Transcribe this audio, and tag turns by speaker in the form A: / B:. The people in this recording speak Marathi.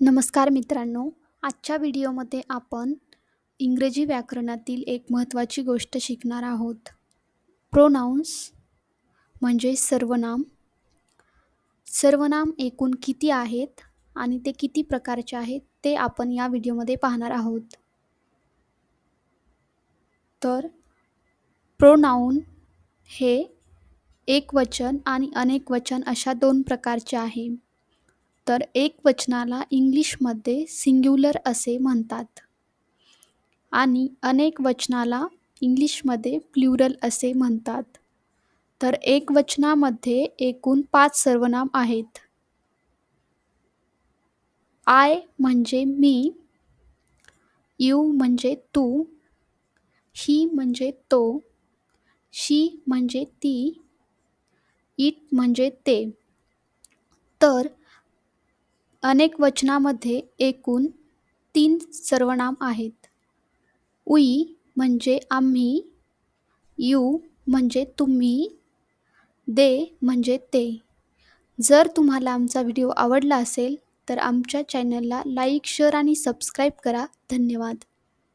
A: नमस्कार मित्रांनो आजच्या व्हिडिओमध्ये आपण इंग्रजी व्याकरणातील एक महत्त्वाची गोष्ट शिकणार आहोत. प्रोनाउन्स म्हणजे सर्वनाम. सर्वनाम एकूण किती आहेत आणि ते किती प्रकारचे आहेत ते आपण या व्हिडिओमध्ये पाहणार आहोत. तर प्रोनाऊन हे एक वचन आणि अनेक वचन अशा दोन प्रकारचे आहे. तर एक वचनाला इंग्लिशमध्ये सिंग्युलर असे म्हणतात. आणि अनेक वचनाला इंग्लिशमध्ये प्ल्युरल असे म्हणतात. तर एक वचनामध्ये एकूण पाच सर्वनाम आहेत. आय म्हणजे मी यू म्हणजे तू ही म्हणजे तो शी म्हणजे ती इट म्हणजे ते. तर अनेक वचनामध्ये एकूण तीन सर्वनाम आहेत. उई म्हणजे आम्ही यू म्हणजे तुम्ही दे म्हणजे ते. जर तुम्हाला आमचा व्हिडिओ आवडला असेल तर आमच्या चॅनलला लाईक शेअर आणि सबस्क्राईब करा. धन्यवाद.